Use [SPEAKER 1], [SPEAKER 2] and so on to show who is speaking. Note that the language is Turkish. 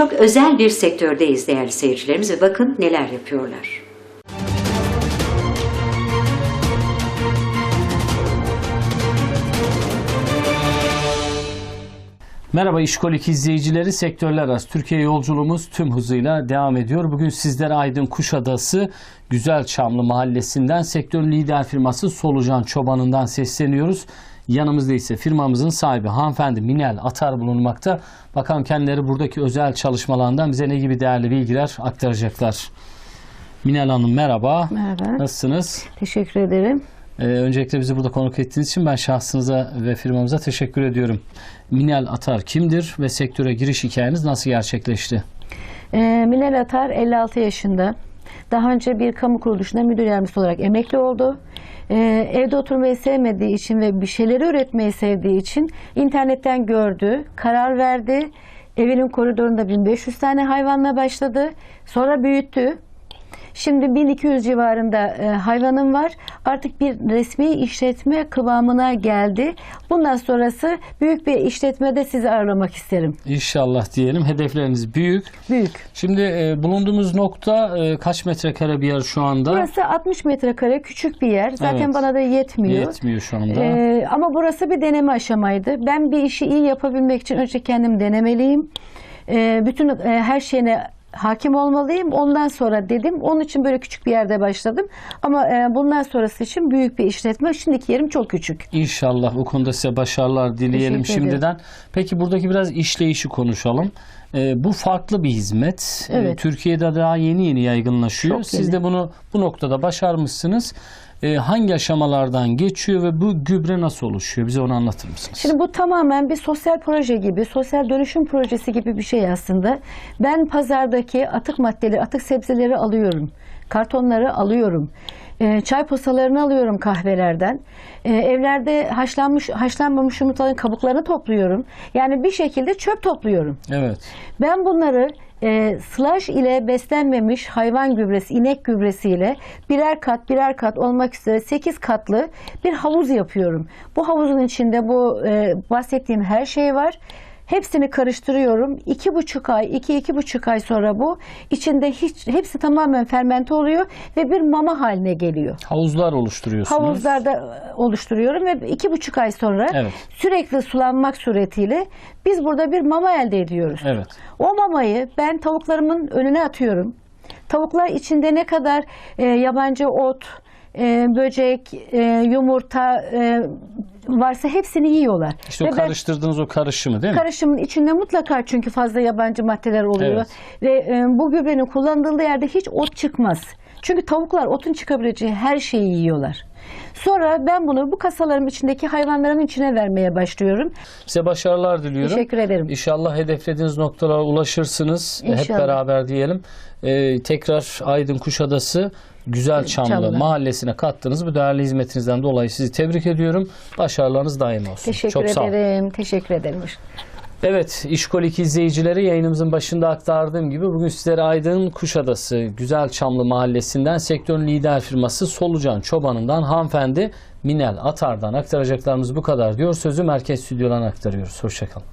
[SPEAKER 1] çok özel bir sektördeyiz değerli seyircilerimiz ve bakın neler yapıyorlar.
[SPEAKER 2] Merhaba İşkolik izleyicileri, sektörler arası Türkiye yolculuğumuz tüm hızıyla devam ediyor. Bugün sizlere Aydın Kuşadası Güzel Çamlı Mahallesi'nden sektörün lider firması Solucan Çobanı'ndan sesleniyoruz. Yanımızda ise firmamızın sahibi hanımefendi Minel Atar bulunmakta. Bakalım kendileri buradaki özel çalışmalarından bize ne gibi değerli bilgiler aktaracaklar. Minel Hanım merhaba.
[SPEAKER 3] Merhaba.
[SPEAKER 2] Nasılsınız?
[SPEAKER 3] Teşekkür ederim.
[SPEAKER 2] Ee, öncelikle bizi burada konuk ettiğiniz için ben şahsınıza ve firmamıza teşekkür ediyorum. Minel Atar kimdir ve sektöre giriş hikayeniz nasıl gerçekleşti?
[SPEAKER 3] Ee, Minel Atar 56 yaşında. Daha önce bir kamu kuruluşunda müdür yardımcısı olarak emekli oldu. Ee, evde oturmayı sevmediği için ve bir şeyleri üretmeyi sevdiği için internetten gördü, karar verdi. Evinin koridorunda 1500 tane hayvanla başladı. Sonra büyüttü. Şimdi 1200 civarında e, hayvanım var. Artık bir resmi işletme kıvamına geldi. Bundan sonrası büyük bir işletmede sizi ağırlamak isterim.
[SPEAKER 2] İnşallah diyelim. Hedefleriniz büyük.
[SPEAKER 3] Büyük.
[SPEAKER 2] Şimdi e, bulunduğumuz nokta e, kaç metrekare bir yer şu anda?
[SPEAKER 3] Burası 60 metrekare küçük bir yer. Zaten
[SPEAKER 2] Evet.
[SPEAKER 3] bana da yetmiyor.
[SPEAKER 2] Yetmiyor şu anda.
[SPEAKER 3] Ee, ama burası bir deneme aşamaydı. Ben bir işi iyi yapabilmek için önce kendim denemeliyim. Ee, bütün e, her şeyine hakim olmalıyım. Ondan sonra dedim. Onun için böyle küçük bir yerde başladım. Ama e, bundan sonrası için büyük bir işletme. Şimdiki yerim çok küçük.
[SPEAKER 2] İnşallah bu konuda size başarılar dileyelim
[SPEAKER 3] Teşekkür
[SPEAKER 2] şimdiden. Peki buradaki biraz işleyişi konuşalım. E, bu farklı bir hizmet. E,
[SPEAKER 3] Evet.
[SPEAKER 2] Türkiye'de daha yeni yeni yaygınlaşıyor.
[SPEAKER 3] Çok
[SPEAKER 2] Siz
[SPEAKER 3] yeni.
[SPEAKER 2] de bunu bu noktada başarmışsınız. E, hangi aşamalardan geçiyor ve bu gübre nasıl oluşuyor? Bize onu anlatır mısınız?
[SPEAKER 3] Şimdi bu tamamen bir sosyal proje gibi, sosyal dönüşüm projesi gibi bir şey aslında. Ben pazardaki atık maddeleri, atık sebzeleri alıyorum. Kartonları alıyorum. Ee, çay posalarını alıyorum kahvelerden. Ee, evlerde haşlanmış, haşlanmamış yumurtaların kabuklarını topluyorum. Yani bir şekilde çöp topluyorum.
[SPEAKER 2] Evet.
[SPEAKER 3] Ben bunları e, slash ile beslenmemiş hayvan gübresi, inek gübresiyle birer kat birer kat olmak üzere 8 katlı bir havuz yapıyorum. Bu havuzun içinde bu e, bahsettiğim her şey var. Hepsini karıştırıyorum. İki buçuk ay, iki iki buçuk ay sonra bu içinde hiç hepsi tamamen fermente oluyor ve bir mama haline geliyor.
[SPEAKER 2] Havuzlar oluşturuyorsunuz.
[SPEAKER 3] Havuzlarda e, oluşturuyorum ve iki buçuk ay sonra
[SPEAKER 2] Evet.
[SPEAKER 3] sürekli sulanmak suretiyle biz burada bir mama elde ediyoruz.
[SPEAKER 2] Evet.
[SPEAKER 3] O mamayı ben tavuklarımın önüne atıyorum. Tavuklar içinde ne kadar e, yabancı ot, e, böcek, e, yumurta e, varsa hepsini yiyorlar.
[SPEAKER 2] İşte o
[SPEAKER 3] Ve ben-
[SPEAKER 2] karıştırdığınız o karışımı değil mi?
[SPEAKER 3] Karışımın içinde mutlaka çünkü fazla yabancı maddeler oluyor. Ve e, bu gübrenin kullanıldığı yerde hiç ot çıkmaz. Çünkü tavuklar otun çıkabileceği her şeyi yiyorlar. Sonra ben bunu bu kasalarım içindeki hayvanların içine vermeye başlıyorum.
[SPEAKER 2] Size başarılar diliyorum.
[SPEAKER 3] Teşekkür ederim.
[SPEAKER 2] İnşallah hedeflediğiniz noktalara ulaşırsınız. Hep
[SPEAKER 3] İnşallah.
[SPEAKER 2] beraber diyelim. Ee, tekrar Aydın Kuşadası Güzel Çamlı,
[SPEAKER 3] Çamlı.
[SPEAKER 2] mahallesine kattığınız bu değerli hizmetinizden dolayı sizi tebrik ediyorum. Başarılarınız daim olsun.
[SPEAKER 3] Teşekkür
[SPEAKER 2] Çok sağ olun.
[SPEAKER 3] ederim. Teşekkür ederim.
[SPEAKER 2] Evet, İşkolik izleyicileri yayınımızın başında aktardığım gibi bugün sizlere Aydın Kuşadası Güzel Çamlı Mahallesi'nden sektörün lider firması Solucan Çobanı'ndan hanımefendi Minel Atar'dan aktaracaklarımız bu kadar diyor. Sözü merkez stüdyodan aktarıyoruz. Hoşçakalın.